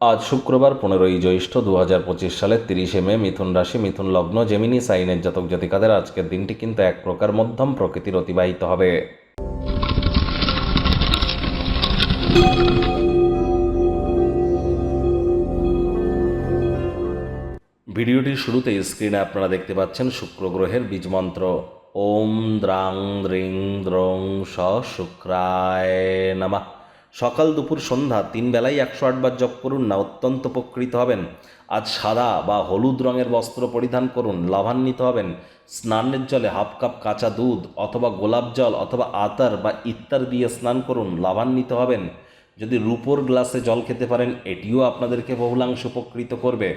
আজ শুক্রবার পনেরোই জ্যৈষ্ঠ দু হাজার পঁচিশ সালের তিরিশে মে মিথুন রাশি, মিথুন লগ্ন জেমিনি সাইনের জাতক জাতিকাদের আজকের দিনটি কিন্তু এক প্রকার মধ্যম প্রকৃতির অতিবাহিত হবে। ভিডিওটির শুরুতে স্ক্রিনে আপনারা দেখতে পাচ্ছেন শুক্র গ্রহের বীজমন্ত্র ওম দ্রাং দ্রিং দ্রং স শুক্রায় নামা। সকাল দুপুর সন্ধ্যা তিন বেলায় একশো আটবার জপ করুন, না অত্যন্ত উপকৃত হবেন। আজ সাদা বা হলুদ রঙের বস্ত্র পরিধান করুন, লাভান্বিত হবেন। স্নানের জলে হাফ কাপ কাঁচা দুধ অথবা গোলাপ জল অথবা আতার বা ইত্যার দিয়ে স্নান করুন, লাভান্বিত হবেন। যদি রূপোর গ্লাসে জল খেতে পারেন, এটিও আপনাদেরকে বহুলাংশ উপকৃত করবে।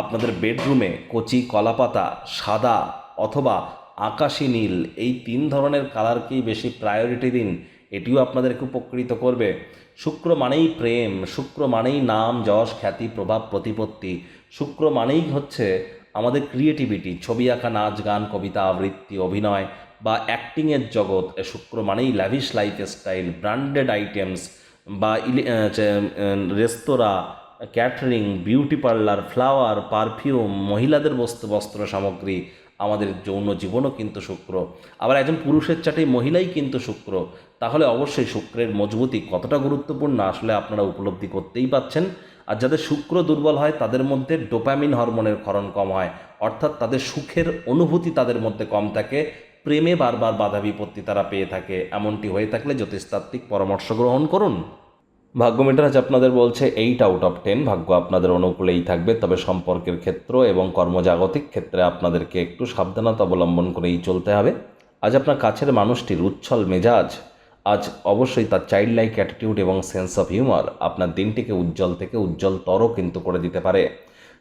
আপনাদের বেডরুমে কচি কলাপাতা সাদা অথবা আকাশি নীল। এই তিন ধরনের কালারকেই বেশি প্রায়োরিটি দিন, এটিও আপনাদেরকে উপকৃত করবে। শুক্র মানেই প্রেম, শুক্র মানেই নাম, যশ, খ্যাতি, প্রভাব, প্রতিপত্তি। শুক্র মানেই হচ্ছে আমাদের ক্রিয়েটিভিটি ছবি আঁকা, নাচ, গান, কবিতা, আবৃত্তি, অভিনয় বা অ্যাক্টিংয়ের জগৎ। শুক্র মানেই lavish life style branded items বা restaurant catering beauty parlour flower perfume মহিলাদের বস্তু বস্ত্র সামগ্রী আমাদের যৌন জীবনও কিন্তু শুক্র। আবার একজন পুরুষের চাটে মহিলাই কিন্তু শুক্র। তাহলে অবশ্যই শুক্রের মজবুতি কতটা গুরুত্বপূর্ণ আসলে আপনারা উপলব্ধি করতেই পাচ্ছেন। আর যাদের শুক্র দুর্বল হয়, তাদের মধ্যে ডোপামিন হরমোনের ক্ষরণ কম হয়। অর্থাৎ তাদের সুখের অনুভূতি তাদের মধ্যে কম থাকে। প্রেমে বারবার বাধা বিপত্তি তারা পেয়ে থাকে। এমনটি হয়ে থাকলে জ্যোতিষতাত্ত্বিক পরামর্শ গ্রহণ করুন। ভাগ্য মিটার আজ আপনাদের বলছে এইট আউট অফ টেন ভাগ্য আপনাদের অনুকূলেই থাকবে, তবে সম্পর্কের ক্ষেত্র এবং কর্মজাগতিক ক্ষেত্রে আপনাদেরকে একটু সাবধানতা অবলম্বন করেই চলতে হবে। আজ আপনার কাছের মানুষটির উচ্ছল মেজাজ, আজ অবশ্যই তার চাইল্ড লাইক অ্যাটিটিউড এবং সেন্স অফ হিউমার আপনার দিনটিকে উজ্জ্বল থেকে উজ্জ্বলতর কিন্তু করে দিতে পারে।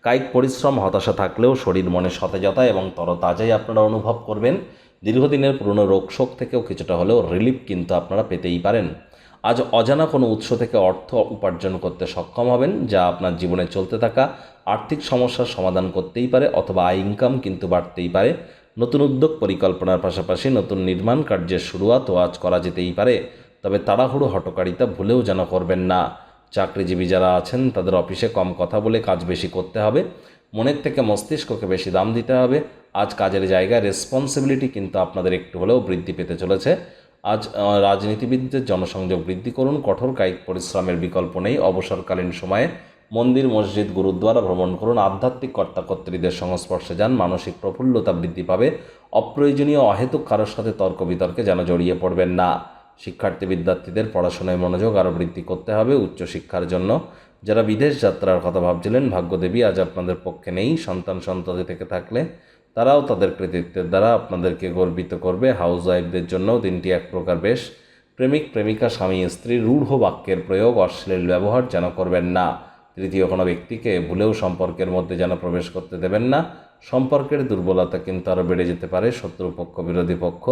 কায়িক পরিশ্রম, হতাশা থাকলেও শরীর মনে সতেজতা এবং তরতাজাই আপনারা অনুভব করবেন। দীর্ঘদিনের পুরনো রোগশোক থেকেও কিছুটা হলেও রিলিফ কিন্তু আপনারা পেতেই পারেন। আজ অজানা কোনো উৎস থেকে অর্থ উপার্জন করতে সক্ষম হবেন, যা আপনার জীবনে চলতে থাকা, আর্থিক সমস্যার সমাধান করতেই পারে অথবা আয় ইনকাম কিন্তু বাড়তেই পারে। নতুন উদ্যোগ পরিকল্পনার পাশাপাশি নতুন নির্মাণ কার্যের শুরুয়াতও আজ করা যেতেই পারে। তবে তাড়াহুড়ো হটকারিতা ভুলেও যেন করবেন না। চাকরিজীবী যারা আছেন, তাদের অফিসে কম কথা বলে কাজ বেশি করতে হবে। মনের থেকে মস্তিষ্ককে বেশি দাম দিতে হবে। আজ কাজের জায়গায় রেসপন্সিবিলিটি কিন্তু আপনাদের একটু হলেও বৃদ্ধি পেতে চলেছে। আজ রাজনীতিবিদদের জনসংযোগ বৃদ্ধি করুন, কঠোর কায়িক পরিশ্রমের বিকল্প নেই। অবসরকালীন সময়ে মন্দির, মসজিদ, গুরুদ্বারা ভ্রমণ করুন। আধ্যাত্মিক কর্তাকর্ত্রীদের সংস্পর্শে যান। মানসিক প্রফুল্লতা বৃদ্ধি পাবে। অপ্রয়োজনীয় অহেতুক কারোর সাথে তর্ক বিতর্কে যেন জড়িয়ে পড়বেন না। শিক্ষার্থী বিদ্যার্থীদের পড়াশোনায় মনোযোগ আরও বৃদ্ধি করতে হবে উচ্চশিক্ষার জন্য। যারা বিদেশ যাত্রার কথা ভাবছিলেন, ভাগ্যদেবী আজ আপনাদের পক্ষে নেই। সন্তান সন্ততি থেকে থাকলে তারাও তাদের কৃতিত্বের দ্বারা আপনাদেরকে গর্বিত করবে। হাউস ওয়াইফদের জন্যও দিনটি এক প্রকার বেশ। প্রেমিক, প্রেমিকা, স্বামী, স্ত্রী, রূঢ় বাক্যের প্রয়োগ, অশ্লীল ব্যবহার যেন করবেন না। তৃতীয় কোনো ব্যক্তিকে ভুলেও সম্পর্কের মধ্যে যেন প্রবেশ করতে দেবেন না। সম্পর্কের দুর্বলতা কিন্তু আরও বেড়ে যেতে পারে, শত্রুপক্ষ, বিরোধী পক্ষ।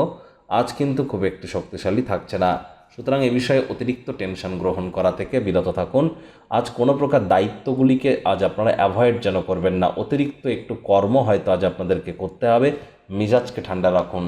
আজ কিন্তু খুব একটি শক্তিশালী থাকছে না। সুতরাং এ বিষয়ে অতিরিক্ত টেনশন গ্রহণ করা থেকে বিরত থাকুন। আজ কোনো প্রকার দায়িত্বগুলিকে আজ আপনারা অ্যাভয়েড যেন করবেন না। অতিরিক্ত একটু কর্ম হয়তো আজ আপনাদেরকে করতে হবে। মিজাজকে ঠান্ডা রাখুন।